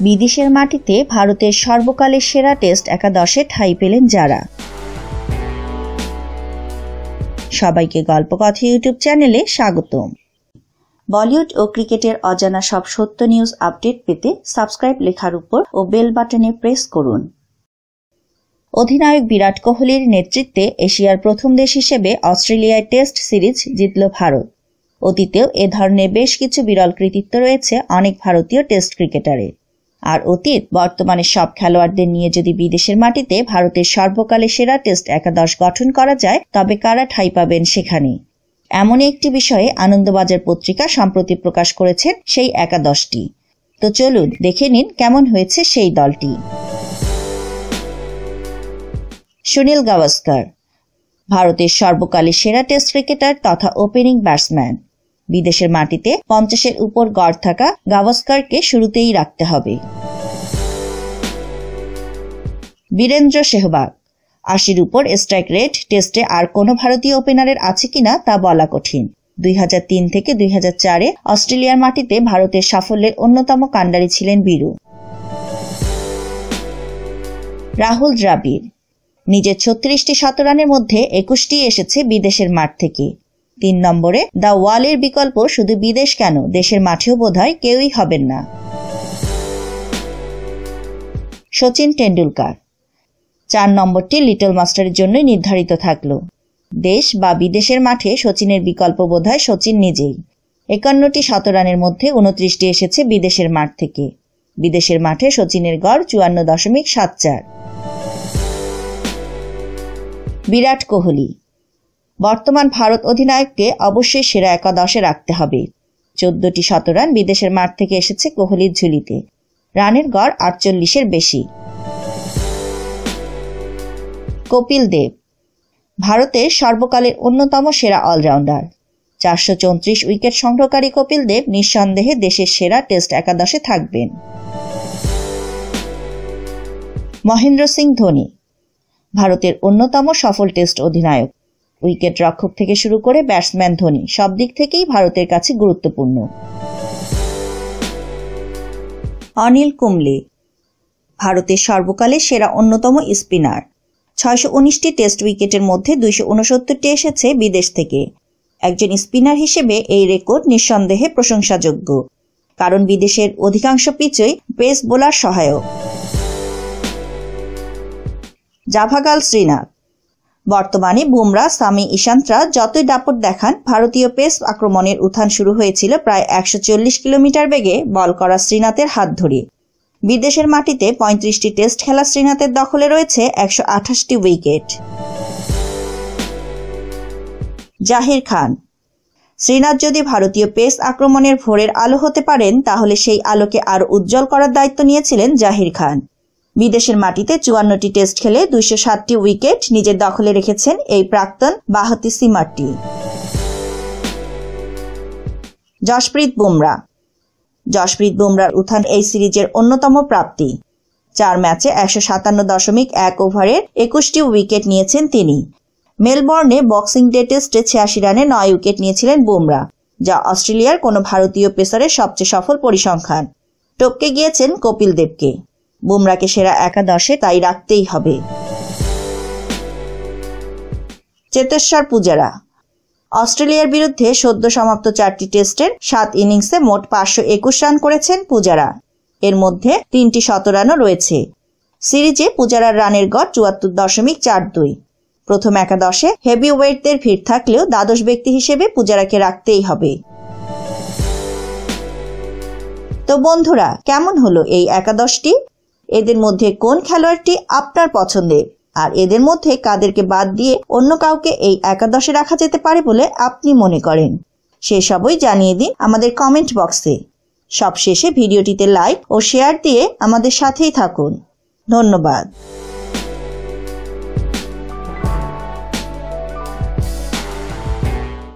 বিদেশের মাটিতে ভারতের সর্বকালের সেরা টেস্ট একাদশে ঠাঁই পেলেন যারা। সবাইকে গল্পকথা ইউটিউব চ্যানেলে স্বাগতম। বলিউড ও ক্রিকেটের অজানা সব সত্য নিউজ আপডেট পেতে সাবস্ক্রাইব লেখার উপর ও বেল বাটনে প্রেস করুন। অধিনায়ক বিরাট কোহলির নেতৃত্বে এশিয়ার প্রথম দেশ হিসেবে অস্ট্রেলিয়ায় টেস্ট সিরিজ জিতল ভারত। অতীতেও এ ধরনের বেশ কিছু বিরল কৃতিত্ব রয়েছে অনেক ভারতীয় টেস্ট ক্রিকেটারের। আর অতীত বর্তমানে সব খেলোয়াড়দের নিয়ে যদি বিদেশের মাটিতে ভারতের সর্বকালে সেরা টেস্ট একাদশ গঠন করা যায়, তবে কারা ঠাঁই পাবেন সেখানে? এমনই একটি বিষয়ে আনন্দবাজার পত্রিকা সম্প্রতি প্রকাশ করেছেন সেই একাদশটি। তো চলুন দেখে নিন কেমন হয়েছে সেই দলটি। সুনীল গাভাস্কর, ভারতের সর্বকালের সেরা টেস্ট ক্রিকেটার তথা ওপেনিং ব্যাটসম্যান। বিদেশের মাটিতে পঞ্চাশের উপর গড় থাকা গাভাস্করকে শুরুতেই রাখতে হবে। বীরেন্দ্র সেহবাগ আশির উপর স্ট্রাইক রেট টেস্টে আর কোনো ভারতীয় ওপেনারের আছে কিনা তা বলা কঠিন। দুই হাজার তিন থেকে দুই চারে অস্ট্রেলিয়ার মাটিতে ভারতের সাফল্যের অন্যতম কাণ্ডারি ছিলেন বীরু। রাহুল দ্রাবিড়, নিজের ছত্রিশটি শতরানের মধ্যে একুশটি এসেছে বিদেশের মাঠ থেকে। তিন নম্বরে, দ্য ওয়ালের বিকল্প শুধু বিদেশ কেন? দেশের মাঠেও বোধহয় কেউই হবেন না। সচিন টেন্ডুলকার চার নম্বরটি লিটল মাস্টারের জন্যই নির্ধারিত থাকল। দেশ বা বিদেশের মাঠে সচিনের বিকল্প বোধহয় সচিন নিজেই। একান্নটি শতরানের মধ্যে উনত্রিশটি এসেছে বিদেশের মাঠ থেকে। বিদেশের মাঠে সচিনের গড় চুয়ান্ন দশমিক সাত চার। বিরাট কোহলি বর্তমান ভারত অধিনায়ককে অবশ্যই সেরা একাদশে রাখতে হবে। চোদ্দটি শতরান বিদেশের মাঠ থেকে এসেছে কোহলির ঝুলিতে। রানের গড় আটচল্লিশের বেশি। কপিল দেব, ভারতের সর্বকালের অন্যতম সেরা অলরাউন্ডার। চারশো চৌত্রিশ উইকেট সংগ্রহকারী কপিল দেব নিঃসন্দেহে দেশের সেরা টেস্ট একাদশে থাকবেন। মহেন্দ্র সিং ধোনি, ভারতের অন্যতম সফল টেস্ট অধিনায়ক। উইকেট রক্ষক থেকে শুরু করে ব্যাটসম্যান ধোনি। সব দিক থেকেই ভারতের কাছে গুরুত্বপূর্ণ। অনিল কুমলে ভারতের সর্বকালের সেরা অন্যতম স্পিনার। ছয়শো উনিশটি টেস্ট উইকেটের মধ্যে দুইশো উনসত্তরটি এসেছে বিদেশ থেকে। একজন স্পিনার হিসেবে এই রেকর্ড নিঃসন্দেহে প্রশংসাযোগ্য। কারণ বিদেশের অধিকাংশ পিচই পেস বোলার সহায়ক। জাভাগাল শ্রীনাথ বর্তমানে বুমরা, সামি ইশান্তরা যতই দাপট দেখান, ভারতীয় পেস আক্রমণের উত্থান শুরু হয়েছিল প্রায় একশো চল্লিশ কিলোমিটার বেগে বল করা শ্রীনাথের হাত ধরে বিদেশের মাটিতে পঁয়ত্রিশটি টেস্ট খেলা শ্রীনাথের দখলে রয়েছে একশো আঠাশটি উইকেট। জাহির খান, শ্রীনাথ যদি ভারতীয় পেস আক্রমণের ভোরের আলো হতে পারেন, তাহলে সেই আলোকে আরও উজ্জ্বল করার দায়িত্ব নিয়েছিলেন জাহির খান। বিদেশের মাটিতে চুয়ান্নটি টেস্ট খেলে দুইশো সাতটি উইকেট নিজের দখলে রেখেছেন এই প্রাক্তন বাহাতি সিমারটি। জশপ্রীত বুমরা। জশপ্রীত বুমরার উত্থান এই সিরিজের অন্যতম প্রাপ্তি। চার ম্যাচে একশো সাতান্ন দশমিক এক ওভারের একুশটি উইকেট নিয়েছেন তিনি। মেলবর্নে বক্সিং ডে টেস্টে ছিয়াশি রানে নয় উইকেট নিয়েছিলেন বুমরা, যা অস্ট্রেলিয়ার কোনো ভারতীয় পেসারের সবচেয়ে সফল পরিসংখ্যান। টপকে গিয়েছেন কপিল দেবকে। বুমরাকে সেরা একাদশে তাই রাখতেই হবে। চেতেশ্বর পূজারা। অস্ট্রেলিয়ার বিরুদ্ধে সদ্য সমাপ্ত চারটি টেস্টের সাত ইনিংসে মোট পাঁচশো একুশ রান করেছেন পূজারা। এর মধ্যে তিনটি শতরানও রয়েছে। সিরিজে পূজারার রানের গড় চুয়াত্তর দশমিক চার দুই। প্রথম একাদশে হেভি ওয়েটদের ভিড় থাকলেও দ্বাদশ ব্যক্তি হিসেবে পূজারাকে রাখতেই হবে। তো বন্ধুরা, কেমন হলো এই একাদশটি? এদের মধ্যে কোন খেলোয়াড়টি আপনার পছন্দের? আর এদের মধ্যে কাদেরকে বাদ দিয়ে অন্য কাউকে এই একাদশে রাখা যেতে পারে বলে আপনি মনে করেন? সেসবই জানিয়ে দিন আমাদের কমেন্ট বক্সে। সবশেষে ভিডিওটিতে লাইক ও শেয়ার দিয়ে আমাদের সাথেই থাকুন। ধন্যবাদ।